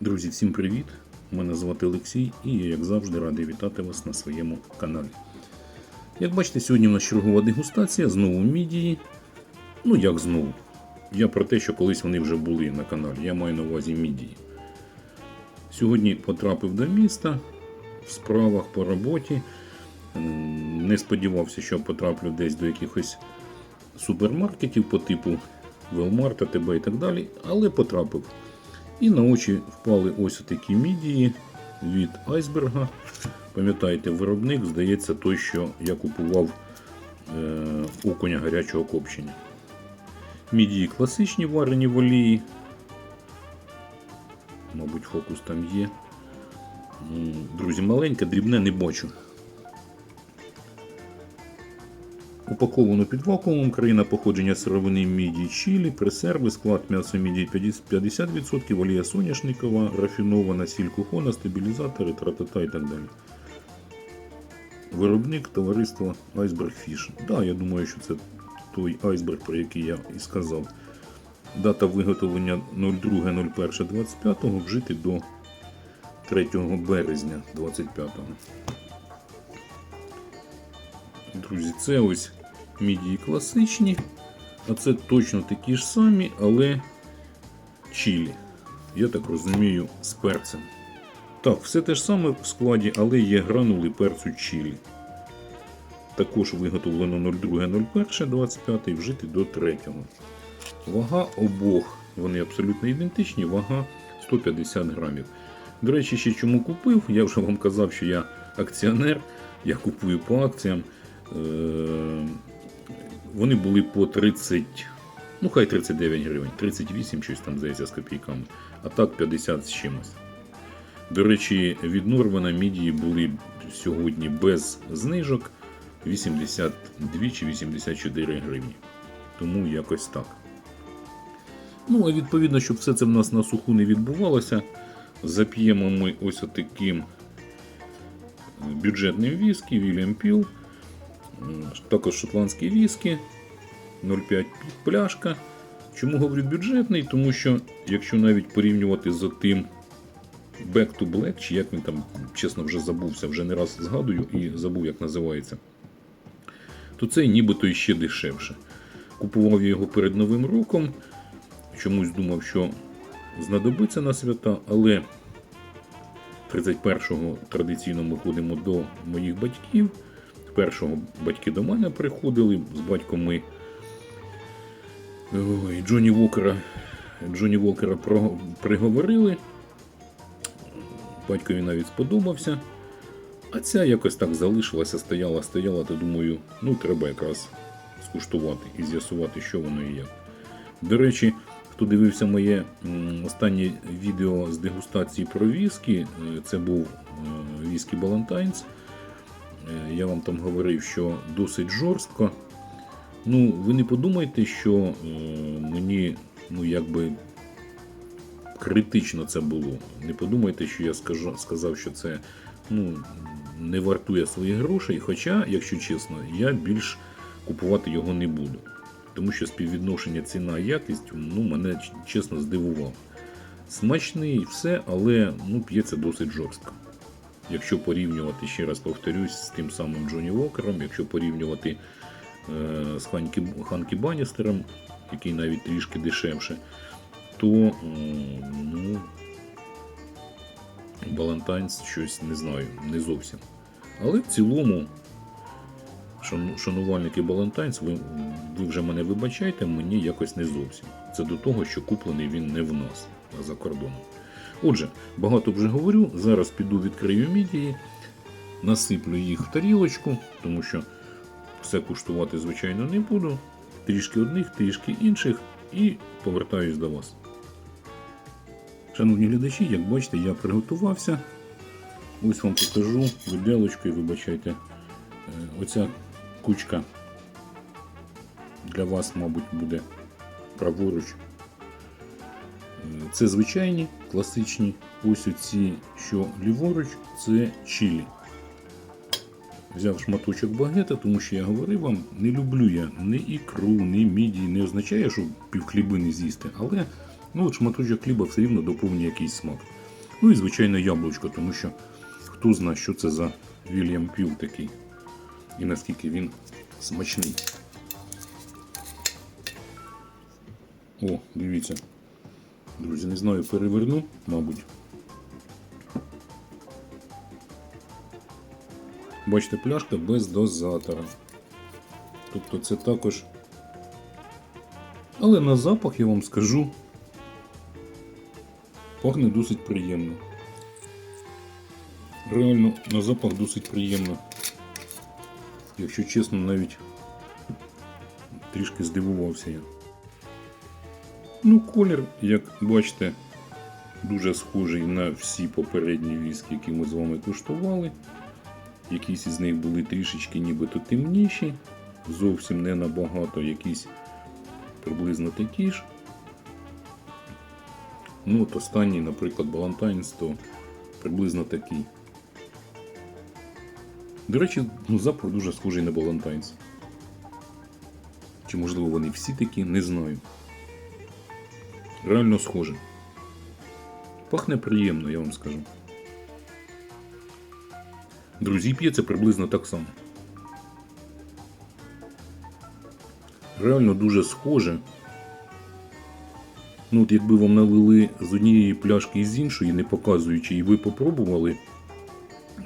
Друзі, всім привіт! Мене звати Олексій і я, як завжди, радий вітати вас на своєму каналі. Як бачите, сьогодні в нас чергова дегустація знову мідії. Ну як знову? Я про те, що колись вони вже були на каналі. Я маю на увазі мідії. Сьогодні потрапив до міста в справах по роботі. Не сподівався, що потраплю десь до якихось супермаркетів по типу Велмарта, ТБ і так далі, але потрапив. І на очі впали ось такі мідії від айсберга. Пам'ятаєте, виробник, здається, той, що я купував е, окуня гарячого копчення. Мідії класичні варені в олії. Мабуть, фокус там є. Друзі, маленьке, дрібне не бачу. Упаковано під вакуумом, країна походження сировини міді чилі, пресерви, склад м'ясо міді 50%, олія соняшникова, рафінована сіль кухона, стабілізатори, тратата і так далі. Виробник товариства Iceberg Fish. Да, я думаю, що це той айсберг, про який я і сказав. Дата виготовлення 02.01.25 вжити до 3 березня 25. Друзі, це ось мідії класичні, а це точно такі ж самі, але чилі. Я так розумію, з перцем. Так, все те ж саме в складі, але є гранули перцю чилі. Також виготовлено 02.01.25 вжити до 3. Вага обох, вони абсолютно ідентичні, вага 150 грамів. До речі, ще чому купив, я вже вам казав, що я акціонер, я купую по акціям. Е, Вони були по 30, ну хай 39 гривень, 38 щось там здається з копійками, а так 50 з чимось. До речі, від Норвана мідії були сьогодні без знижок 82 чи 84 гривні. Тому якось так. Ну, а відповідно, щоб все це в нас на суху не відбувалося, зап'ємо ми ось отаким бюджетним віскі William Peel. М, Також шотландські віскі 0,5 пляшка. Чому говорю бюджетний? Тому що, якщо навіть порівнювати з тим Back to Black, чи як він там, чесно, вже забувся, вже не раз згадую і забув, як називається, то цей нібито іще дешевше. Купував я його перед Новим роком. Чомусь думав, що знадобиться на свята, але 31-го традиційно ми ходимо до моїх батьків. Першого батьки до мене приходили, з батьком ми ой, Джоні Вокера, Джоні Вокера приговорили. Батькові навіть сподобався. А ця якось так залишилася, стояла, стояла, то думаю, ну треба якраз скуштувати і з'ясувати, що воно і як. До речі, хто дивився моє останнє відео з дегустації про віскі, е, це був е, віскі Балантайнс. Е, Я вам там говорив, що досить жорстко. Ну, ви не подумайте, що е, мені ну, якби критично це було. Не подумайте, що я скажу, сказав, що це ну, не вартує своїх грошей. Хоча, якщо чесно, я більш купувати його не буду. Тому що співвідношення ціна якість ну, мене чесно здивував. Смачний все, але ну, п'ється досить жорстко. Якщо порівнювати, ще раз повторюсь, з тим самим Джоні Вокером, якщо порівнювати з Ханкі, Баністером, який навіть трішки дешевше, то ну, Балантайнс щось не знаю, не зовсім. Але в цілому, шанувальники Балантайнс, ви, ви вже мене вибачайте, мені якось не зовсім. Це до того, що куплений він не в нас, а за кордоном. Отже, багато вже говорю. Зараз піду відкрию мідії, насиплю їх в тарілочку, тому що все куштувати, звичайно, не буду. Трішки одних, трішки інших, і повертаюсь до вас. Шановні глядачі, як бачите, я приготувався. Ось вам покажу виделочкою, вибачайте. Е, Оця кучка для вас, мабуть, буде праворуч. Е, Це звичайні, класичні. Ось оці, що ліворуч, це чилі. Взяв шматочок багета, тому що я говорив вам, не люблю я ні ікру, ні мідії, не означає, що пів хліби не з'їсти, але ну, от шматочок хліба все рівно доповнює якийсь смак. Ну і звичайно яблучко, тому що хто знає, що це за Вільям Піл такий і наскільки він смачний. О, дивіться. Друзі, не знаю, переверну, мабуть. Бачите, пляшка без дозатора. Тобто це також. Але на запах я вам скажу. Пахне досить приємно. Реально на запах досить приємно. Якщо чесно, навіть трішки здивувався я. Ну, колір, як бачите, дуже схожий на всі попередні віскі, які ми з вами куштували. Якісь із них були трішечки нібито темніші, зовсім не набагато, якісь приблизно такі ж. Ну, от останній, наприклад, Балантайнс, то приблизно такий. До речі, ну, запах дуже схожий на Балантайнс. Чи можливо вони всі такі, не знаю. Реально схоже. Пахне приємно, я вам скажу. Друзі, п'є це приблизно так само. Реально дуже схоже. Ну, от якби вам налили з однієї пляшки і з іншої, не показуючи, і ви попробували,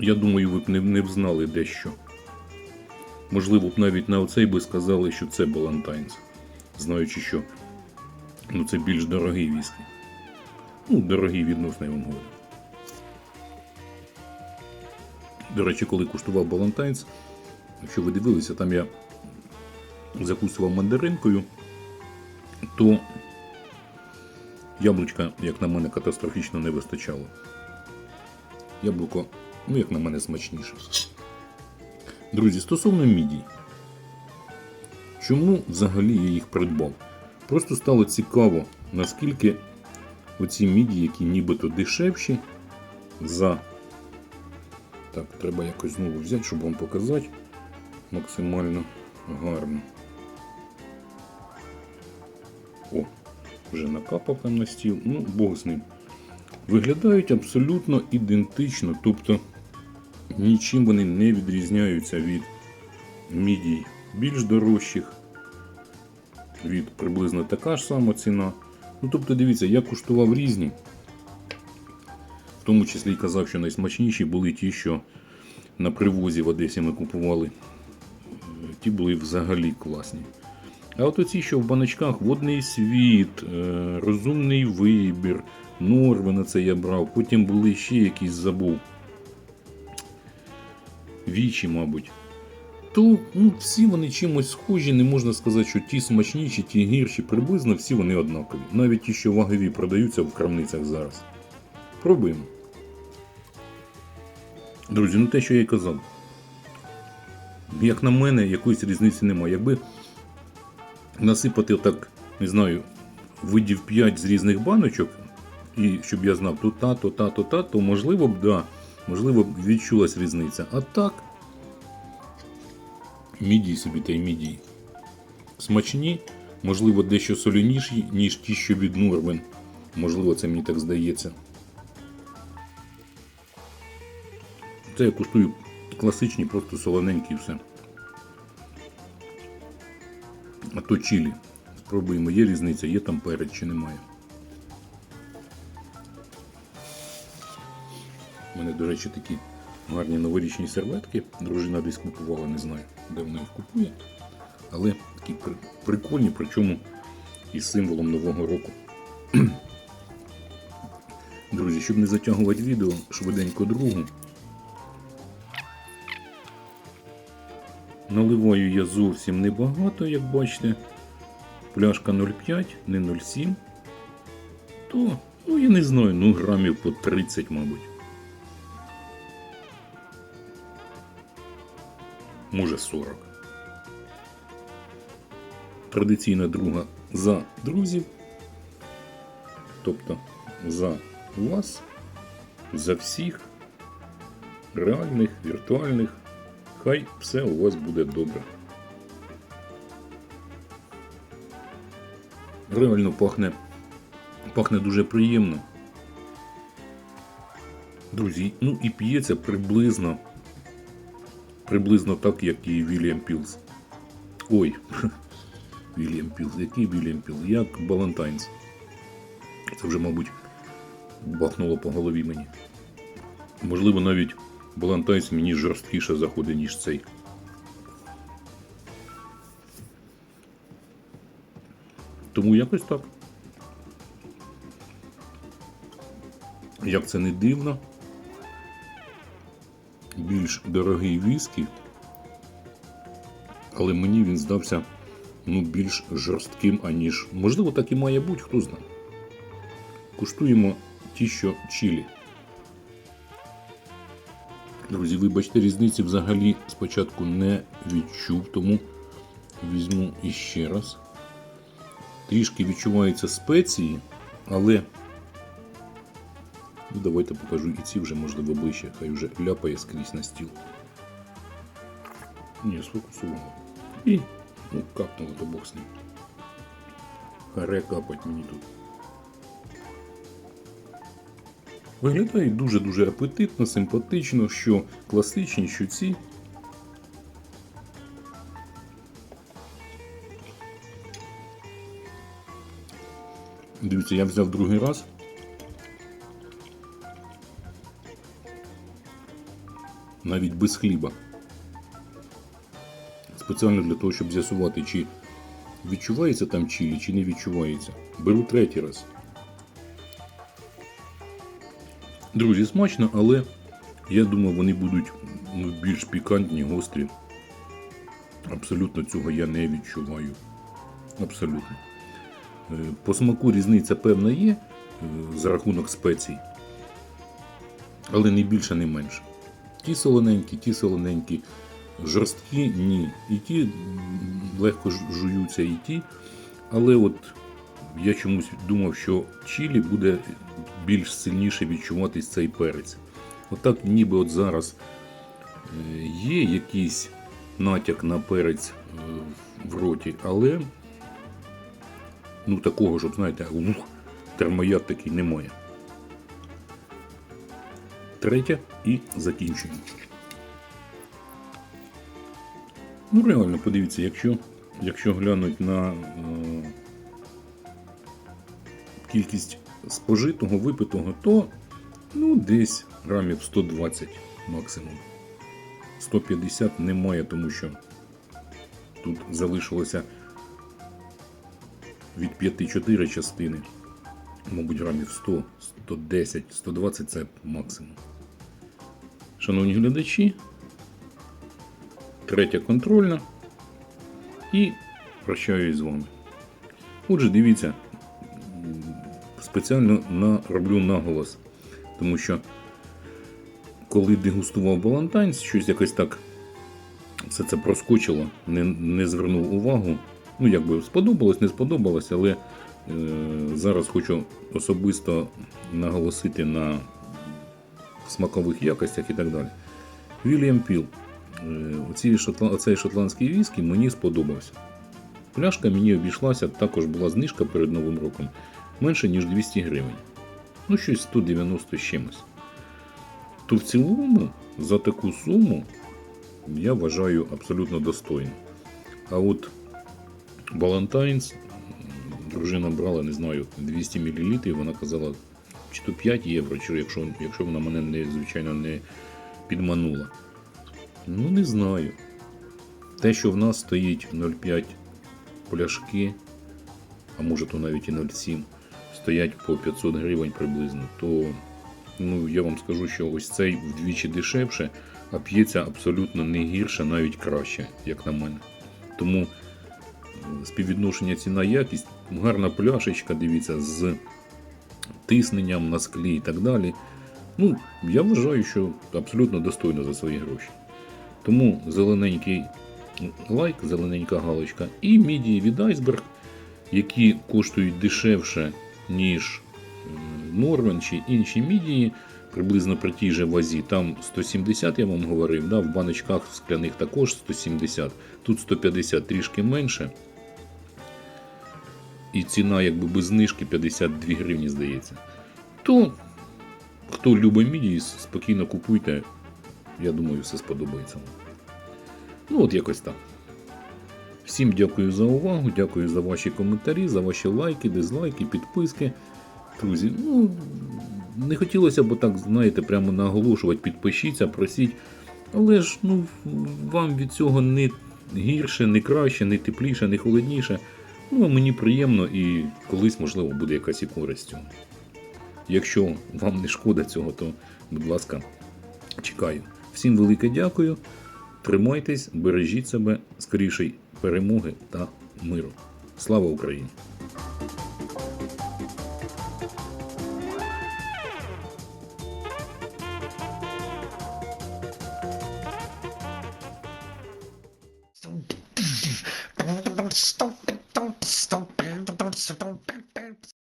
я думаю, ви б не, не б знали дещо. Можливо, б навіть на оцей би сказали, що це Балантайнс. Знаючи, що ну, це більш дорогий віскі. Ну, дорогий відносно, я вам говорю. До речі, коли куштував Балантайнс, якщо ви дивилися, там я закусував мандаринкою, то яблучка, як на мене, катастрофічно не вистачало. Яблуко, ну, як на мене, смачніше. Друзі, стосовно мідій. Чому взагалі я їх придбав? Просто стало цікаво, наскільки оці мідії, які нібито дешевші, за. Так, треба якось знову взяти, щоб вам показати максимально гарно. О, вже накапав там на стіл. Ну, Бог з ним. Виглядають абсолютно ідентично, тобто нічим вони не відрізняються від мідій більш дорожчих, від приблизно така ж сама ціна. Ну, тобто, дивіться, я куштував різні. Тому числі казав, що найсмачніші були ті, що на привозі в Одесі ми купували. Е, Ті були взагалі класні. А от оці, що в баночках водний світ, е, розумний вибір, Норвена це я брав, потім були ще якісь забув. Вічі, мабуть. То ну, всі вони чимось схожі, не можна сказати, що ті смачніші, ті гірші, приблизно всі вони однакові. Навіть ті, що вагові продаються в крамницях зараз. Пробуємо. Друзі, ну те, що я й казав. Як на мене, якоїсь різниці немає. Якби насипати так, не знаю, видів 5 з різних баночок, і щоб я знав, то та, то та, то та, то можливо б, да, можливо б відчулась різниця. А так, мідії собі та й мідії. Смачні, можливо, дещо соляніші, ніж ті, що від Норвен. Можливо, це мені так здається. Це я куштую класичні, просто солоненькі і все. А то чилі. Спробуємо, є різниця, є там перець чи немає. У мене, до речі, такі гарні новорічні серветки. Дружина десь купувала, не знаю, де вона їх купує. Але такі прикольні, причому із символом Нового року. Друзі, щоб не затягувати відео, швиденько другу. Наливаю я зовсім небагато, як бачите. Пляшка 0,5, не 0,7. То, ну я не знаю, ну грамів по 30, мабуть. Може 40. Традиційна друга за друзів. Тобто за вас, за всіх реальних, віртуальних Хай все у вас буде добре. Реально пахне, пахне дуже приємно. Друзі, ну і п'ється приблизно, приблизно так, як і Вільям Пілс. Ой, Вільям Пілс, який Вільям Пілс? Як Балантайнс. Це вже, мабуть, бахнуло по голові мені. Можливо, навіть Балантайнс мені жорсткіше заходить, ніж цей. Тому якось так. Як це не дивно, більш дорогий віскі, але мені він здався ну, більш жорстким, аніж. Можливо, так і має бути, хто знає. Куштуємо ті, що чилі. Друзі, вибачте, різниці взагалі спочатку не відчув, тому візьму іще раз. Трішки відчуваються спеції, але ну, давайте покажу і ці вже можливо ближче, хай вже ляпає скрізь на стіл. Ні, сфокусувало. І ну, капнуло то бог з ним. Харе капать мені тут. Виглядає дуже-дуже апетитно, симпатично, що класичні, що ці. Дивіться, я взяв другий раз. Навіть без хліба. Спеціально для того, щоб з'ясувати, чи відчувається там чилі, чи не відчувається. Беру третій раз. Друзі, смачно, але я думаю, вони будуть ну, більш пікантні, гострі. Абсолютно цього я не відчуваю. Абсолютно. Е, По смаку різниця певна є е, за рахунок спецій. Але не більше, не менше. Ті солоненькі, ті солоненькі, жорсткі ні. І ті легко жуються, і ті. Але от я чомусь думав, що чилі буде більш сильніше відчуватись цей перець. Отак, ніби от зараз е, є якийсь натяк на перець е, в роті, але ну такого, щоб, знаєте, термояд такий немає. Третє і закінчуємо. Ну, реально, подивіться, якщо, якщо глянуть на е, кількість спожитого, випитого, то ну, десь грамів 120 максимум. 150 немає, тому що тут залишилося від 5-4 частини. Мабуть, грамів 100, 110, 120 це максимум. Шановні глядачі, третя контрольна. І прощаюсь з вами. Отже, дивіться, спеціально на, роблю наголос, тому що коли дегустував Балантайнс, щось якось так все це проскочило, не, не звернув увагу. Ну, якби сподобалось, не сподобалось, але е, зараз хочу особисто наголосити на смакових якостях і так далі. Вільям Піл. Е, оці шотла... Оцей шотландський віскі мені сподобався. Пляшка мені обійшлася, також була знижка перед Новим роком менше, ніж 200 гривень. Ну, щось 190 з чимось. То в цілому за таку суму я вважаю абсолютно достойно. А от Балантайнс дружина брала, не знаю, 200 мл, вона казала, чи то 5 євро, чи якщо, якщо вона мене не, звичайно не підманула. Ну, не знаю. Те, що в нас стоїть 0,5 пляшки, а може то навіть і 0,7, стоять по 500 гривень приблизно, то ну, я вам скажу, що ось цей вдвічі дешевше, а п'ється абсолютно не гірше, навіть краще, як на мене. Тому співвідношення ціна якість, гарна пляшечка, дивіться, з тисненням на склі і так далі. Ну, я вважаю, що абсолютно достойно за свої гроші. Тому зелененький лайк, зелененька галочка і мідії від Iceberg, які коштують дешевше, ніж Норвен чи інші мідії, приблизно при тій же вазі. Там 170, я вам говорив, да, в баночках скляних також 170, тут 150 трішки менше. І ціна якби без знижки 52 гривні, здається. То хто любить мідії, спокійно купуйте. Я думаю, все сподобається. Ну, от якось так. Всім дякую за увагу, дякую за ваші коментарі, за ваші лайки, дизлайки, підписки. Друзі, ну не хотілося б так, знаєте, прямо наголошувати, підпишіться, просіть. Але ж ну, вам від цього не гірше, не краще, не тепліше, не холодніше. Ну, а мені приємно і колись, можливо, буде якась і користь. Якщо вам не шкода цього, то, будь ласка, чекаю. Всім велике дякую. Тримайтесь, бережіть себе, скорішої перемоги та миру. Слава Україні!